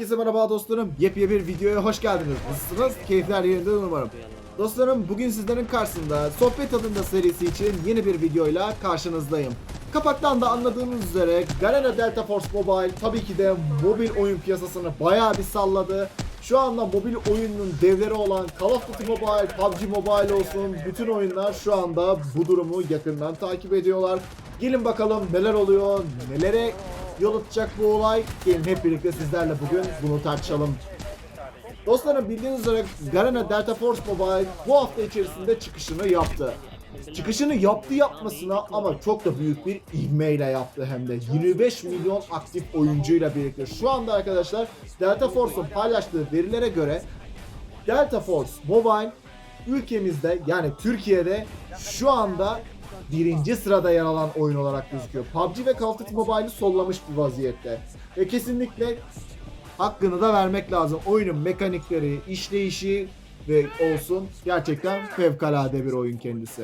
Herkese merhaba dostlarım. Yepyeni bir videoya hoş geldiniz. Nasılsınız? Keyifler yerinde umarım. Dostlarım bugün sizlerin karşısında sohbet adında serisi için yeni bir videoyla karşınızdayım. Kapaktan da anladığınız üzere Garena Delta Force Mobile tabii ki de mobil oyun piyasasını bayağı bir salladı. Şu anda mobil oyunun devleri olan Call of Duty Mobile, PUBG Mobile olsun bütün oyunlar şu anda bu durumu yakından takip ediyorlar. Gelin bakalım neler oluyor, nelere yol açacak bu olay. Gelin hep birlikte sizlerle bugün bunu tartışalım. Dostlarım bildiğiniz üzere Garena Delta Force Mobile bu hafta içerisinde çıkışını yaptı. Çıkışını yaptı yapmasına ama çok da büyük bir ivmeyle yaptı hem de 25 milyon aktif oyuncuyla birlikte. Şu anda arkadaşlar Delta Force'un paylaştığı verilere göre Delta Force Mobile ülkemizde yani Türkiye'de şu anda birinci sırada yer alan oyun olarak gözüküyor. PUBG ve Call of Duty Mobile'ı sollamış bir vaziyette. Ve kesinlikle hakkını da vermek lazım. Oyunun mekanikleri, işleyişi ve olsun gerçekten fevkalade bir oyun kendisi.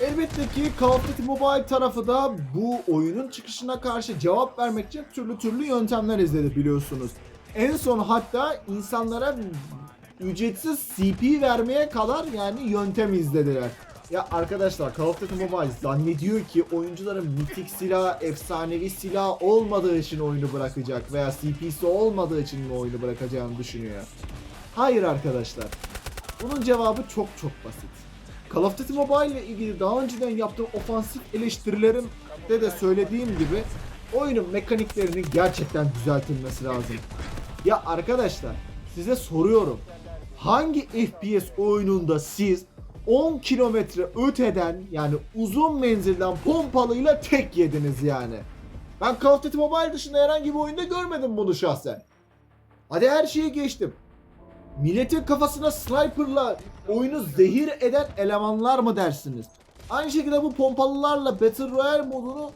Elbette ki Call of Duty Mobile tarafı da bu oyunun çıkışına karşı cevap vermek için türlü türlü yöntemler izledi biliyorsunuz. En son hatta insanlara ücretsiz CP vermeye kadar yani yöntem izlediler. Ya arkadaşlar Call of Duty Mobile zannediyor ki oyuncuların mitik silah, efsanevi silah olmadığı için oyunu bırakacak veya CP'si olmadığı için mi oyunu bırakacağını düşünüyor. Hayır arkadaşlar. Bunun cevabı çok çok basit. Call of Duty Mobile ile ilgili daha önceden yaptığım ofansif eleştirilerimde de söylediğim gibi oyunun mekaniklerinin gerçekten düzeltilmesi lazım. Ya arkadaşlar size soruyorum. Hangi FPS oyununda siz 10 kilometre öteden yani uzun menzilden pompalıyla tek yediniz yani? Ben Call of Duty Mobile dışında herhangi bir oyunda görmedim bunu şahsen. Hadi her şeyi geçtim. Milletin kafasına sniperla oyunu zehir eden elemanlar mı dersiniz? Aynı şekilde bu pompalılarla Battle Royale modunu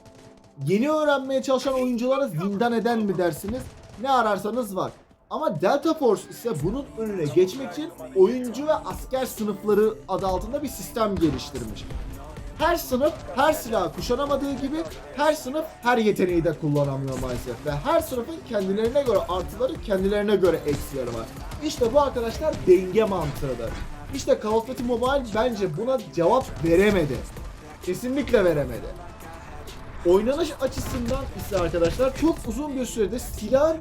yeni öğrenmeye çalışan oyunculara zindan eden mi dersiniz? Ne ararsanız var. Ama Delta Force ise bunun önüne geçmek için oyuncu ve asker sınıfları adı altında bir sistem geliştirmiş. Her sınıf her silahı kuşanamadığı gibi her sınıf her yeteneği de kullanamıyor maalesef. Ve her sınıfın kendilerine göre artıları kendilerine göre eksileri var. İşte bu arkadaşlar denge mantığıdır. İşte Call of Duty Mobile bence buna cevap veremedi. Kesinlikle veremedi. Oynanış açısından ise arkadaşlar çok uzun bir süredir silahın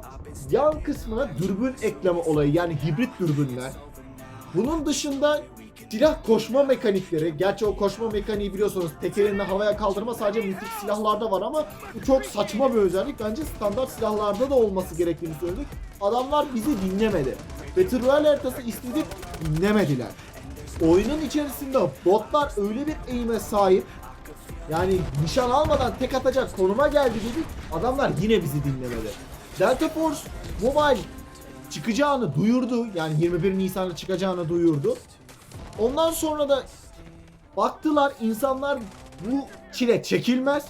yan kısmına dürbün ekleme olayı yani hibrit dürbünler. Bunun dışında silah koşma mekanikleri. Gerçi o koşma mekaniği biliyorsunuz tekerini havaya kaldırma sadece mitik silahlarda var ama bu çok saçma bir özellik. Bence standart silahlarda da olması gerektiğini söyledik. Adamlar bizi dinlemedi. Battle haritası istedik dinlemediler. Oyunun içerisinde botlar öyle bir eğime sahip yani nişan almadan tek atacak konuma geldi dedik. Adamlar yine bizi dinlemedi. Delta Force Mobile çıkacağını duyurdu. Yani 21 Nisan'da çıkacağını duyurdu. Ondan sonra da baktılar insanlar bu çile çekilmez.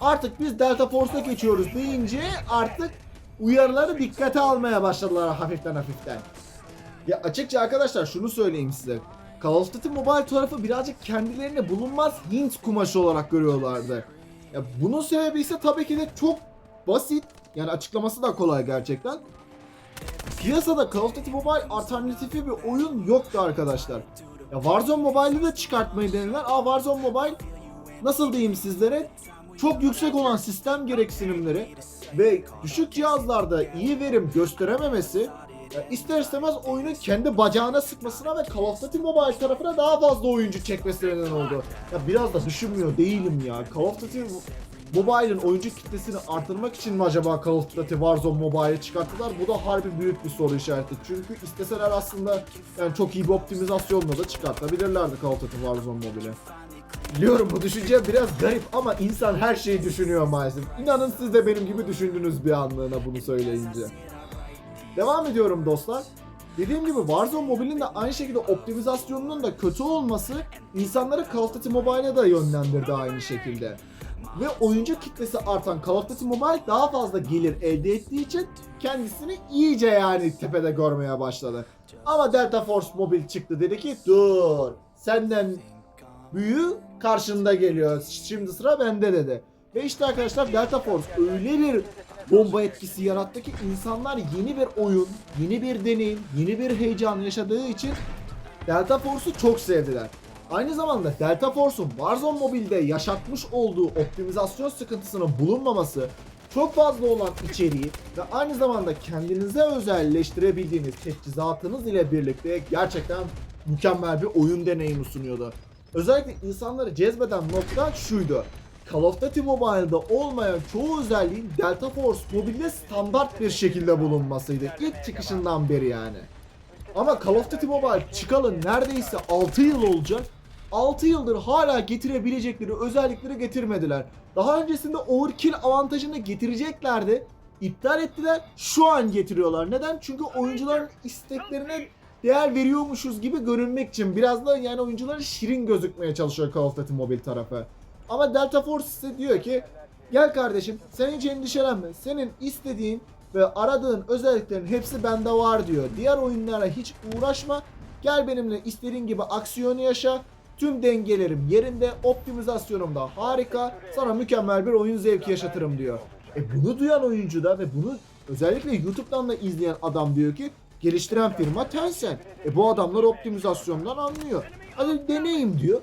Artık biz Delta Force'a geçiyoruz deyince artık uyarıları dikkate almaya başladılar hafiften hafiften. Ya açıkça arkadaşlar şunu söyleyeyim size. Call of Duty Mobile tarafı birazcık kendilerini bulunmaz Hint kumaşı olarak görüyorlardı. Ya bunun sebebi ise tabii ki de çok basit. Yani açıklaması da kolay gerçekten. Piyasada Call of Duty Mobile alternatifi bir oyun yoktu arkadaşlar. Ya Warzone Mobile'ı da çıkartmayı denediler. Aa Warzone Mobile nasıl diyeyim sizlere? Çok yüksek olan sistem gereksinimleri ve düşük cihazlarda iyi verim gösterememesi ya ister istemez oyunun kendi bacağına sıkmasına ve Call of Duty Mobile tarafına daha fazla oyuncu çekmesine neden oldu. Ya biraz da düşünmüyor değilim ya. Call of Duty Mobile'ın oyuncu kitlesini artırmak için mi acaba Call of Duty Warzone Mobile'i çıkarttılar? Bu da harbi büyük bir soru işareti. Çünkü isteseler aslında yani çok iyi bir optimizasyonla da çıkartabilirlerdi Call of Duty Warzone Mobile'i. Biliyorum bu düşünce biraz garip ama insan her şeyi düşünüyor maalesef. İnanın siz de benim gibi düşündünüz bir anlığına bunu söyleyince. Devam ediyorum dostlar. Dediğim gibi Warzone Mobile'in de aynı şekilde optimizasyonunun da kötü olması insanları Call of Duty Mobile'a da yönlendirdi aynı şekilde. Ve oyuncu kitlesi artan Call of Duty Mobile daha fazla gelir elde ettiği için kendisini iyice yani tepede görmeye başladı. Ama Delta Force Mobile çıktı dedi ki dur senden büyüğü karşında geliyor. Şimdi sıra bende dedi. Ve işte arkadaşlar Delta Force öyle bir bomba etkisi yarattı ki insanlar yeni bir oyun, yeni bir deneyim, yeni bir heyecan yaşadığı için Delta Force'u çok sevdiler. Aynı zamanda Delta Force'un Warzone Mobile'de yaşatmış olduğu optimizasyon sıkıntısının bulunmaması, çok fazla olan içeriği ve aynı zamanda kendinize özelleştirebildiğiniz teçhizatınız ile birlikte gerçekten mükemmel bir oyun deneyimi sunuyordu. Özellikle insanları cezbeden nokta şuydu. Call of Duty Mobile'da olmayan çoğu özelliğin Delta Force mobilde standart bir şekilde bulunmasıydı. İlk çıkışından beri yani. Ama Call of Duty Mobile çıkalı neredeyse 6 yıl olacak. 6 yıldır hala getirebilecekleri özellikleri getirmediler. Daha öncesinde overkill avantajını getireceklerdi. İptal ettiler. Şu an getiriyorlar. Neden? Çünkü oyuncuların isteklerine değer veriyormuşuz gibi görünmek için. Biraz da yani oyuncuların şirin gözükmeye çalışıyor Call of Duty Mobile tarafı. Ama Delta Force size diyor ki gel kardeşim sen hiç endişelenme. Senin istediğin ve aradığın özelliklerin hepsi bende var diyor. Diğer oyunlara hiç uğraşma. Gel benimle istediğin gibi aksiyonu yaşa. Tüm dengelerim yerinde, optimizasyonum da harika. Sana mükemmel bir oyun zevki yaşatırım diyor. E bunu duyan oyuncu da ve bunu özellikle YouTube'dan da izleyen adam diyor ki geliştiren firma Tencent. E bu adamlar optimizasyondan anlıyor. Hadi deneyim diyor.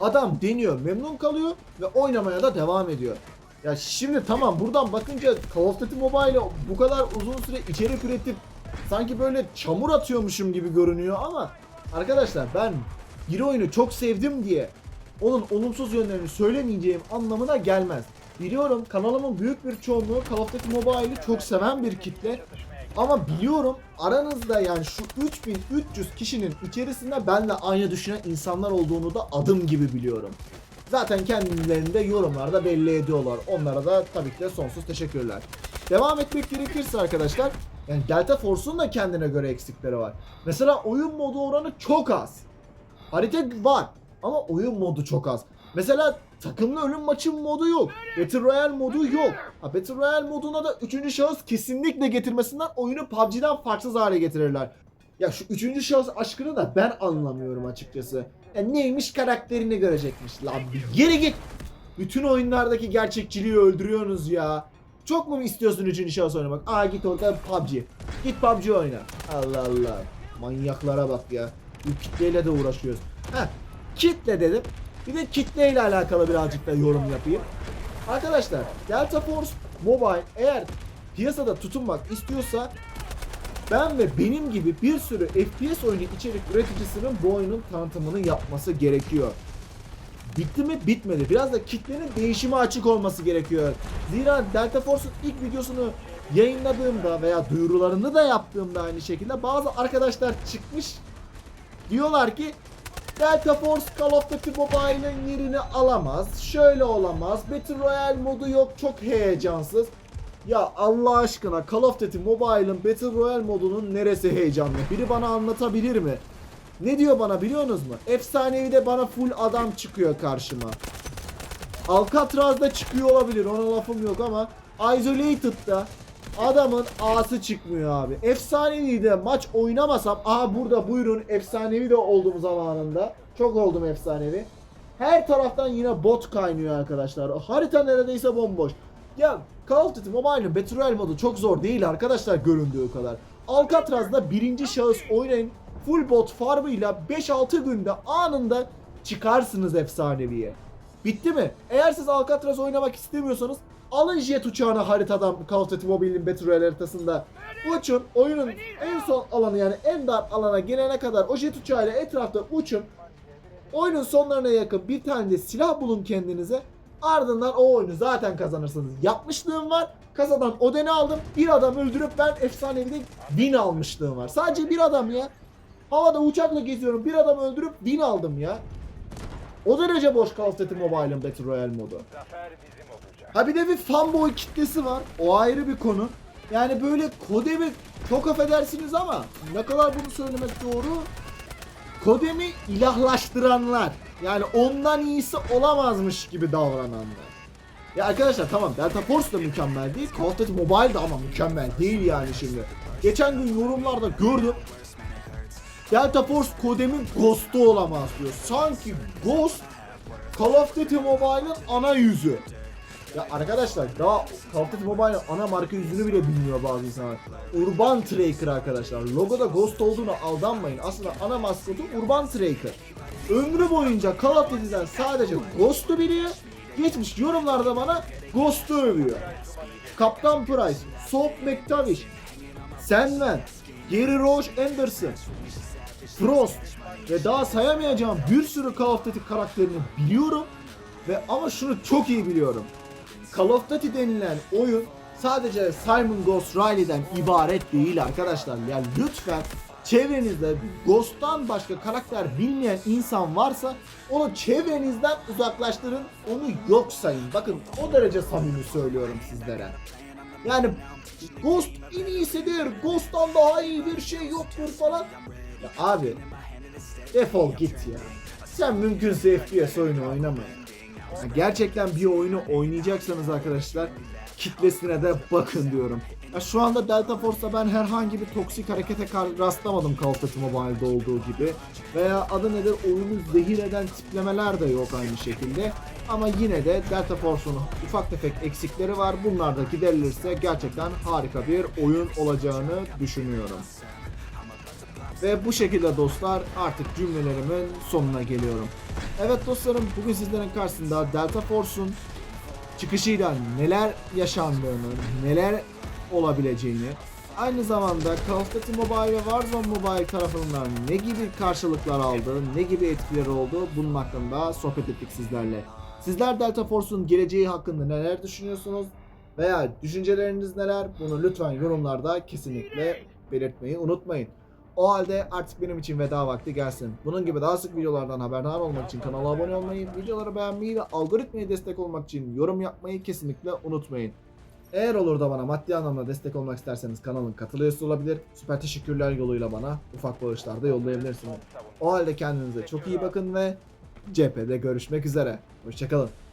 Adam deniyor, memnun kalıyor ve oynamaya da devam ediyor. Ya şimdi tamam buradan bakınca Call of Duty Mobile'e bu kadar uzun süre içerik üretip sanki böyle çamur atıyormuşum gibi görünüyor ama arkadaşlar ben bir oyunu çok sevdim diye onun olumsuz yönlerini söylemeyeceğim anlamına gelmez. Biliyorum kanalımın büyük bir çoğunluğu Call of Duty Mobile'i çok seven bir kitle. Ama biliyorum aranızda yani şu 3300 kişinin içerisinde benle aynı düşünen insanlar olduğunu da adım gibi biliyorum. Zaten kendilerini de yorumlarda belli ediyorlar. Onlara da tabii ki de sonsuz teşekkürler. Devam etmek gerekirse arkadaşlar yani Delta Force'un da kendine göre eksikleri var. Mesela oyun modu oranı çok az. Harita var ama oyun modu çok az. Mesela takımlı ölüm maçı modu yok. Battle Royale modu yok. Ha, Battle Royale moduna da 3. şahıs kesinlikle getirmesinden oyunu PUBG'den farksız hale getirirler. Ya şu 3. şahıs aşkını da ben anlamıyorum açıkçası. Ya neymiş karakterini görecekmiş lan bir geri git. Bütün oyunlardaki gerçekçiliği öldürüyorsunuz ya. Çok mu istiyorsun 3. şahıs oynamak? Aa git orada PUBG. Git PUBG oyna. Allah Allah. Manyaklara bak ya. Bu kitleyle de uğraşıyoruz. Heh. Kitle dedim. Bir de kitleyle alakalı birazcık da yorum yapayım. Arkadaşlar Delta Force Mobile eğer piyasada tutunmak istiyorsa ben ve benim gibi bir sürü FPS oyunu içerik üreticisinin bu oyunun tanıtımını yapması gerekiyor. Bitti mi? Bitmedi. Biraz da kitlenin değişime açık olması gerekiyor. Zira Delta Force'un ilk videosunu yayınladığımda veya duyurularını da yaptığımda aynı şekilde bazı arkadaşlar çıkmış diyorlar ki Delta Force Call of Duty Mobile'ın yerini alamaz. Şöyle olamaz. Battle Royale modu yok. Çok heyecansız. Ya Allah aşkına Call of Duty Mobile'ın Battle Royale modunun neresi heyecanlı? Biri bana anlatabilir mi? Ne diyor bana biliyorsunuz mu? Efsanevi de bana full adam çıkıyor karşıma. Alcatraz'da çıkıyor olabilir ona lafım yok ama Isolated'da adamın A'sı çıkmıyor abi. Efsanevi de maç oynamasam aha burada buyurun efsanevi de oldum zamanında. Çok oldum efsanevi. Her taraftan yine bot kaynıyor arkadaşlar. Harita neredeyse bomboş. Ya Call of Duty Mobile'ın Battle Royale modu çok zor değil arkadaşlar göründüğü kadar. Alcatraz'da birinci şahıs oynayın. Full bot farmıyla 5-6 günde anında çıkarsınız efsaneviye. Bitti mi? Eğer siz Alcatraz oynamak istemiyorsanız alın jet uçağını haritadan Call of Duty Mobile'in Battle Royale haritasında uçun. Oyunun en son alanı yani en dar alana gelene kadar o jet uçağıyla etrafta uçun. Oyunun sonlarına yakın bir tane de silah bulun kendinize. Ardından o oyunu zaten kazanırsınız. Yapmışlığım var. Kasadan Oden'i aldım. Bir adam öldürüp ben efsanevide win almışlığım var. Sadece bir adam ya. Havada uçakla geziyorum. Bir adam öldürüp win aldım ya. O derece boş Call of Duty Mobile'ın Battle Royale modu. Ha bir de bir fanboy kitlesi var. O ayrı bir konu. Yani böyle Kodem'i çok affedersiniz ama ne kadar bunu söylemek doğru? Kodem'i ilahlaştıranlar. Yani ondan iyisi olamazmış gibi davrananlar. Ya arkadaşlar tamam Delta Force da mükemmel değil. Call of Duty Mobile de ama mükemmel değil yani şimdi. Geçen gün yorumlarda gördüm. Delta Force Kodem'in Ghost'u olamaz diyor. Sanki Ghost Call of Duty Mobile'ın ana yüzü. Ya arkadaşlar daha Call of Duty Mobile ana marka yüzünü bile bilmiyor bazı insanlar. Urban Tracker arkadaşlar. Logoda Ghost olduğunu aldanmayın. Aslında ana maskotu Urban Tracker. Ömrü boyunca Call of Duty'den sadece Ghost'u biliyor. Geçmiş yorumlarda bana Ghost'u övüyor. Kaptan Price, Soap McTavish, Sandman, Gary Roche Anderson, Frost ve daha sayamayacağım bir sürü Call of Duty karakterini biliyorum ve ama şunu çok iyi biliyorum. Call of Duty denilen oyun sadece Simon Ghost Riley'den ibaret değil arkadaşlar. Yani lütfen çevrenizde Ghost'tan başka karakter bilmeyen insan varsa onu çevrenizden uzaklaştırın, onu yok sayın. Bakın o derece samimi söylüyorum sizlere. Yani Ghost en iyisidir, Ghost'tan daha iyi bir şey yoktur falan. Ya abi defol git ya. Sen mümkünse FPS oyunu oynama. Ya gerçekten bir oyunu oynayacaksanız arkadaşlar kitlesine de bakın diyorum. Ya şu anda Delta Force'da ben herhangi bir toksik harekete rastlamadım Call of Duty Mobile'da olduğu gibi. Veya adı nedir oyunu zehir eden tiplemeler de yok aynı şekilde. Ama yine de Delta Force'un ufak tefek eksikleri var. Bunlar da giderilirse gerçekten harika bir oyun olacağını düşünüyorum. Ve bu şekilde dostlar artık cümlelerimin sonuna geliyorum. Evet dostlarım bugün sizlerin karşısında Delta Force'un çıkışıyla neler yaşandığını, neler olabileceğini, aynı zamanda Call of Duty Mobile ve Warzone Mobile tarafından ne gibi karşılıklar aldı, ne gibi etkileri oldu bunun hakkında sohbet ettik sizlerle. Sizler Delta Force'un geleceği hakkında neler düşünüyorsunuz veya düşünceleriniz neler bunu lütfen yorumlarda kesinlikle belirtmeyi unutmayın. O halde artık benim için veda vakti gelsin. Bunun gibi daha sık videolardan haberdar olmak için kanala abone olmayı, videoları beğenmeyi ve algoritmaya destek olmak için yorum yapmayı kesinlikle unutmayın. Eğer olur da bana maddi anlamda destek olmak isterseniz kanalın katıl üyesi olabilir. Süper teşekkürler yoluyla bana ufak bağışlar da yollayabilirsiniz. O halde kendinize çok iyi bakın ve cephede görüşmek üzere. Hoşçakalın.